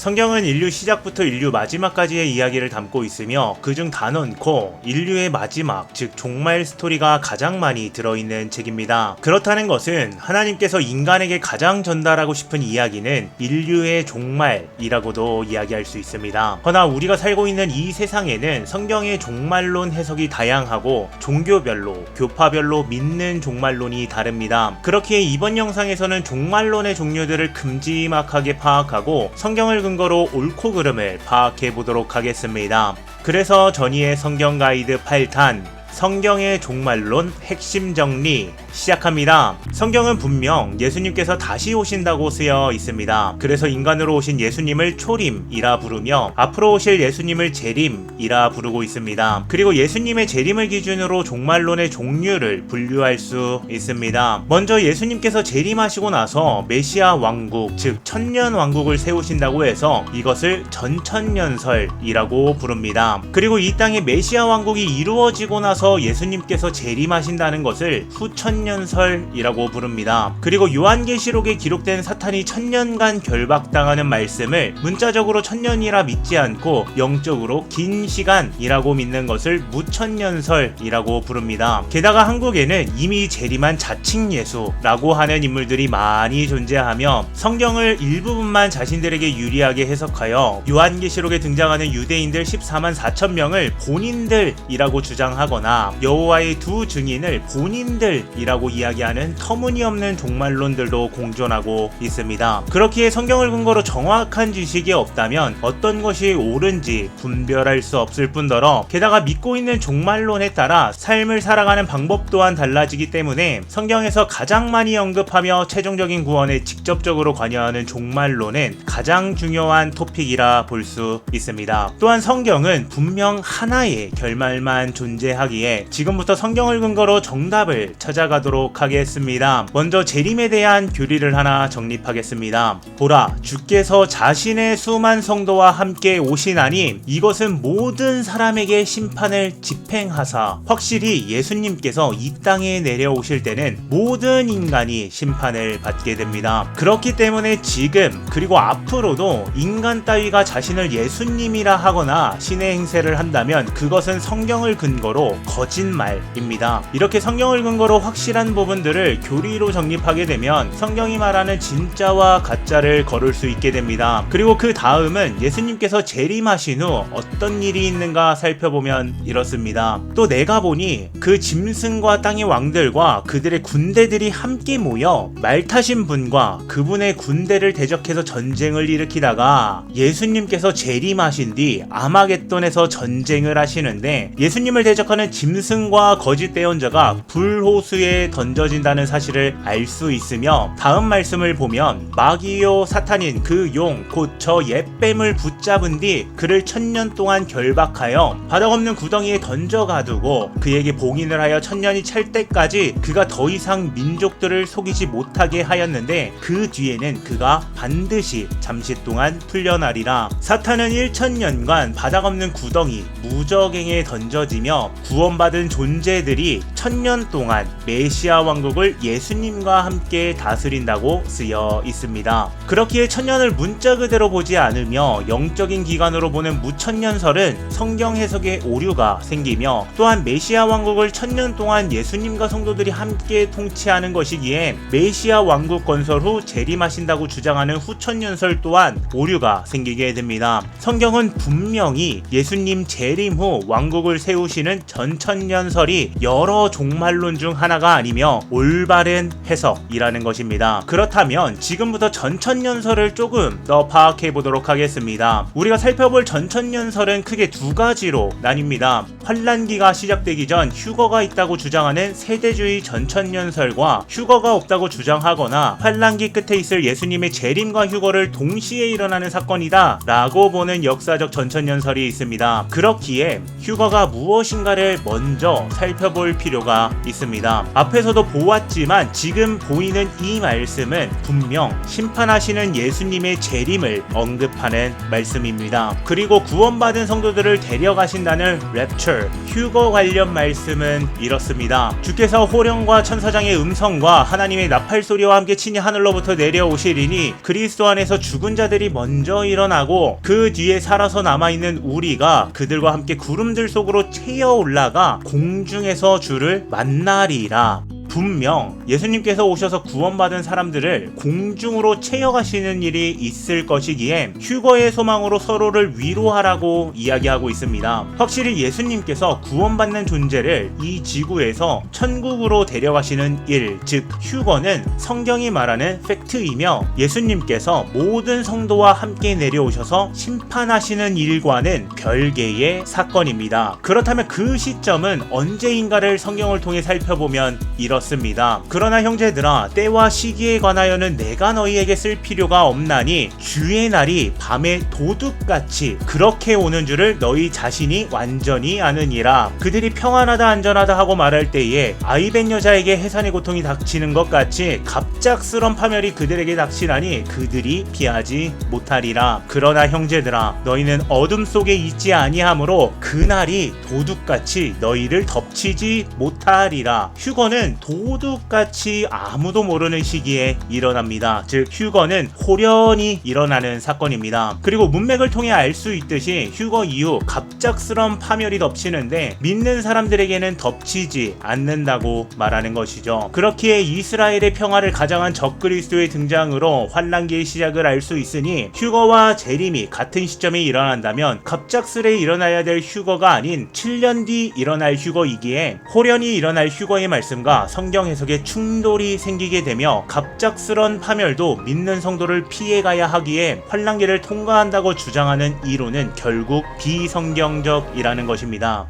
성경은 인류 시작부터 인류 마지막까지의 이야기를 담고 있으며 그중 단언코 인류의 마지막, 즉 종말 스토리가 가장 많이 들어있는 책입니다. 그렇다는 것은 하나님께서 인간에게 가장 전달하고 싶은 이야기는 인류의 종말이라고도 이야기할 수 있습니다. 허나 우리가 살고 있는 이 세상에는 성경의 종말론 해석이 다양하고 종교별로, 교파별로 믿는 종말론이 다릅니다. 그렇기에 이번 영상에서는 종말론의 종류들을 큼지막하게 파악하고 성경을 근거로 옳고 그름을 파악해 보도록 하겠습니다. 그래서 전이의 성경 가이드 8탄 성경의 종말론 핵심 정리 시작합니다. 성경은 분명 예수님께서 다시 오신다고 쓰여 있습니다. 그래서 인간으로 오신 예수님을 초림이라 부르며 앞으로 오실 예수님을 재림이라 부르고 있습니다. 그리고 예수님의 재림을 기준으로 종말론의 종류를 분류할 수 있습니다. 먼저 예수님께서 재림하시고 나서 메시아 왕국, 즉 천년 왕국을 세우신다고 해서 이것을 전천년설이라고 부릅니다. 그리고 이 땅에 메시아 왕국이 이루어지고 나서 예수님께서 재림하신다는 것을 후천년설이라고 부릅니다. 그리고 요한계시록에 기록된 사탄이 천년간 결박당하는 말씀을 문자적으로 천년이라 믿지 않고 영적으로 긴 시간이라고 믿는 것을 무천년설이라고 부릅니다. 게다가 한국에는 이미 재림한 자칭 예수라고 하는 인물들이 많이 존재하며 성경을 일부분만 자신들에게 유리하게 해석하여 요한계시록에 등장하는 유대인들 14만 4천 명을 본인들이라고 주장하거나 여호와의 두 증인을 본인들이라고 이야기하는 터무니없는 종말론들도 공존하고 있습니다. 그렇기에 성경을 근거로 정확한 지식이 없다면 어떤 것이 옳은지 분별할 수 없을 뿐더러 게다가 믿고 있는 종말론에 따라 삶을 살아가는 방법 또한 달라지기 때문에 성경에서 가장 많이 언급하며 최종적인 구원에 직접적으로 관여하는 종말론은 가장 중요한 토픽이라 볼 수 있습니다. 또한 성경은 분명 하나의 결말만 존재하기 에 지금부터 성경을 근거로 정답을 찾아가도록 하겠습니다. 먼저 재림에 대한 교리를 하나 정립하겠습니다. 보라, 주께서 자신의 수만 성도와 함께 오시나니 이것은 모든 사람에게 심판을 집행하사 확실히 예수님께서 이 땅에 내려오실 때는 모든 인간이 심판을 받게 됩니다. 그렇기 때문에 지금 그리고 앞으로도 인간 따위가 자신을 예수님이라 하거나 신의 행세를 한다면 그것은 성경을 근거로 거짓말입니다. 이렇게 성경을 근거로 확실한 부분들을 교리로 정립하게 되면 성경이 말하는 진짜와 가짜를 거를 수 있게 됩니다. 그리고 그 다음은 예수님께서 재림하신 후 어떤 일이 있는가 살펴보면 이렇습니다. 또 내가 보니 그 짐승과 땅의 왕들과 그들의 군대들이 함께 모여 말 타신 분과 그분의 군대를 대적해서 전쟁을 일으키다가 예수님께서 재림하신 뒤 아마겟돈에서 전쟁을 하시는데 예수님을 대적하는 짐승과 거짓 대언자가 불호수에 던져진다는 사실을 알 수 있으며 다음 말씀을 보면 마기오 사탄인 그 용 곧 저 옛뱀을 붙잡은 뒤 그를 천년 동안 결박하여 바닥 없는 구덩이에 던져 가두고 그에게 봉인을 하여 천년이 찰 때까지 그가 더 이상 민족들을 속이지 못하게 하였는데 그 뒤에는 그가 반드시 잠시 동안 풀려나리라. 사탄은 1천년간 바닥 없는 구덩이 무적행에 던져지며 구원 받은 존재들이 천년 동안 메시아 왕국을 예수님과 함께 다스린다고 쓰여 있습니다. 그렇기에 천년을 문자 그대로 보지 않으며 영적인 기관으로 보는 무천년설은 성경 해석에 오류가 생기며 또한 메시아 왕국을 천년 동안 예수님과 성도들이 함께 통치하는 것이기에 메시아 왕국 건설 후 재림하신다고 주장하는 후천년설 또한 오류가 생기게 됩니다. 성경은 분명히 예수님 재림 후 왕국을 세우시는 전 천년설이 여러 종말론 중 하나가 아니며 올바른 해석이라는 것입니다. 그렇다면 지금부터 전천년설을 조금 더 파악해 보도록 하겠습니다. 우리가 살펴볼 전천년설은 크게 두 가지로 나뉩니다. 환란기가 시작되기 전 휴거가 있다고 주장하는 세대주의 전천년설과 휴거가 없다고 주장하거나 환란기 끝에 있을 예수님의 재림과 휴거를 동시에 일어나는 사건이다 라고 보는 역사적 전천년설이 있습니다. 그렇기에 휴거가 무엇인가를 먼저 살펴볼 필요가 있습니다. 앞에서도 보았지만 지금 보이는 이 말씀은 분명 심판하시는 예수님의 재림을 언급하는 말씀입니다. 그리고 구원받은 성도들을 데려가신다는 랩처, 휴거 관련 말씀은 이렇습니다. 주께서 호령과 천사장의 음성과 하나님의 나팔 소리와 함께 친히 하늘로부터 내려오시리니 그리스도 안에서 죽은 자들이 먼저 일어나고 그 뒤에 살아서 남아있는 우리가 그들과 함께 구름들 속으로 채어 올라 가 공중에서 주를 만나리라. 분명 예수님께서 오셔서 구원받은 사람들을 공중으로 채여가시는 일이 있을 것이기에 휴거의 소망으로 서로를 위로하라고 이야기하고 있습니다. 확실히 예수님께서 구원받는 존재를 이 지구에서 천국으로 데려가시는 일, 즉 휴거는 성경이 말하는 팩트이며 예수님께서 모든 성도와 함께 내려오셔서 심판하시는 일과는 별개의 사건입니다. 그렇다면 그 시점은 언제인가를 성경을 통해 살펴보면 이렇 습니다. 그러나 형제들아 때와 시기에 관하여는 내가 너희에게 쓸 필요가 없나니 주의 날이 밤에 도둑같이 그렇게 오는 줄을 너희 자신이 완전히 아느니라. 그들이 평안하다 안전하다 하고 말할 때에 아이벤 여자에게 해산의 고통이 닥치는 것 같이 갑작스런 파멸이 그들에게 닥치나니 그들이 피하지 못하리라. 그러나 형제들아 너희는 어둠 속에 있지 아니하므로 그날이 도둑같이 너희를 덮치지 못하리라. 휴거는 도 둑같이 아무도 모르는 시기에 일어납니다. 즉 휴거는 호련히 일어나는 사건입니다. 그리고 문맥을 통해 알 수 있듯이 휴거 이후 갑작스런 파멸이 덮치는데 믿는 사람들에게는 덮치지 않는다고 말하는 것이죠. 그렇기에 이스라엘의 평화를 가장한 적그리스도의 등장으로 환란기의 시작을 알 수 있으니 휴거와 재림이 같은 시점에 일어난다면 갑작스레 일어나야 될 휴거가 아닌 7년 뒤 일어날 휴거이기에 호련히 일어날 휴거의 말씀과 성경 해석에 충돌이 생기게 되며 갑작스런 파멸도 믿는 성도를 피해가야 하기에 환란기를 통과한다고 주장하는 이론은 결국 비성경적이라는 것입니다.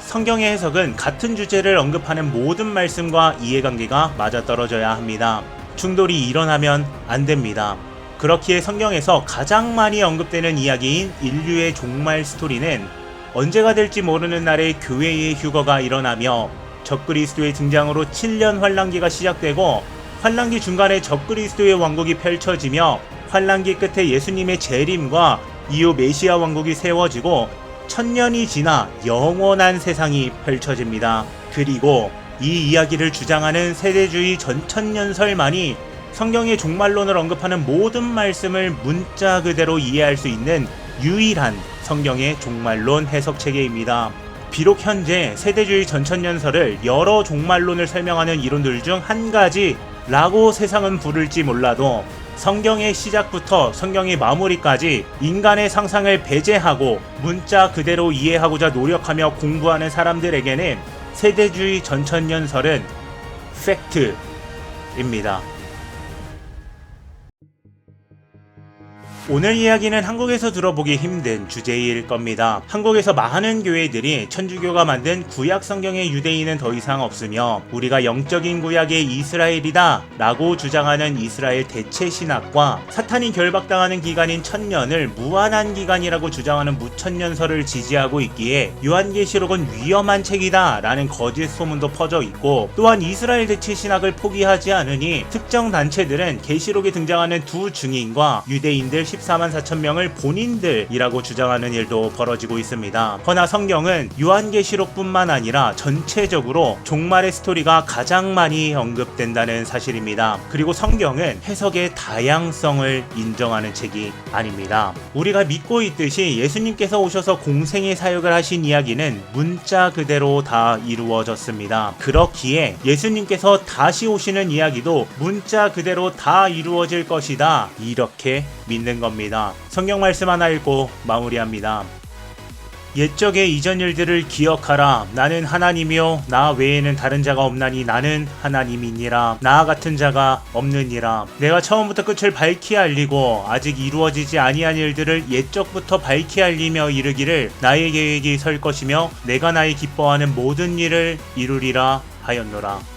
성경의 해석은 같은 주제를 언급하는 모든 말씀과 이해관계가 맞아떨어져야 합니다. 충돌이 일어나면 안 됩니다. 그렇기에 성경에서 가장 많이 언급되는 이야기인 인류의 종말 스토리는 언제가 될지 모르는 날에 교회의 휴거가 일어나며 적그리스도의 등장으로 7년 환란기가 시작되고 환란기 중간에 적그리스도의 왕국이 펼쳐지며 환란기 끝에 예수님의 재림과 이후 메시아 왕국이 세워지고 천년이 지나 영원한 세상이 펼쳐집니다. 그리고 이 이야기를 주장하는 세대주의 전천년설만이 성경의 종말론을 언급하는 모든 말씀을 문자 그대로 이해할 수 있는 유일한 성경의 종말론 해석 체계입니다. 비록 현재 세대주의 전천년설을 여러 종말론을 설명하는 이론들 중 한 가지라고 세상은 부를지 몰라도 성경의 시작부터 성경의 마무리까지 인간의 상상을 배제하고 문자 그대로 이해하고자 노력하며 공부하는 사람들에게는 세대주의 전천년설은 팩트입니다. 오늘 이야기는 한국에서 들어보기 힘든 주제일 겁니다. 한국에서 많은 교회들이 천주교가 만든 구약 성경의 유대인은 더 이상 없으며 우리가 영적인 구약의 이스라엘이다 라고 주장하는 이스라엘 대체 신학과 사탄이 결박당하는 기간인 천년을 무한한 기간이라고 주장하는 무천년설을 지지하고 있기에 요한계시록은 위험한 책이다 라는 거짓 소문도 퍼져 있고 또한 이스라엘 대체 신학을 포기하지 않으니 특정 단체들은 계시록에 등장하는 두 증인과 유대인들 14만 4천 명을 본인들이라고 주장하는 일도 벌어지고 있습니다. 허나 성경은 요한계시록뿐만 아니라 전체적으로 종말의 스토리가 가장 많이 언급된다는 사실입니다. 그리고 성경은 해석의 다양성을 인정하는 책이 아닙니다. 우리가 믿고 있듯이 예수님께서 오셔서 공생의 사역을 하신 이야기는 문자 그대로 다 이루어졌습니다. 그렇기에 예수님께서 다시 오시는 이야기도 문자 그대로 다 이루어질 것이다. 이렇게 믿는 겁니다. 성경 말씀 하나 읽고 마무리합니다. 옛적의 이전 일들을 기억하라. 나는 하나님이요. 나 외에는 다른 자가 없나니 나는 하나님이니라. 나 같은 자가 없느니라. 내가 처음부터 끝을 밝히 알리고 아직 이루어지지 아니한 일들을 옛적부터 밝히 알리며 이르기를 나의 계획이 설 것이며 내가 나의 기뻐하는 모든 일을 이루리라 하였노라.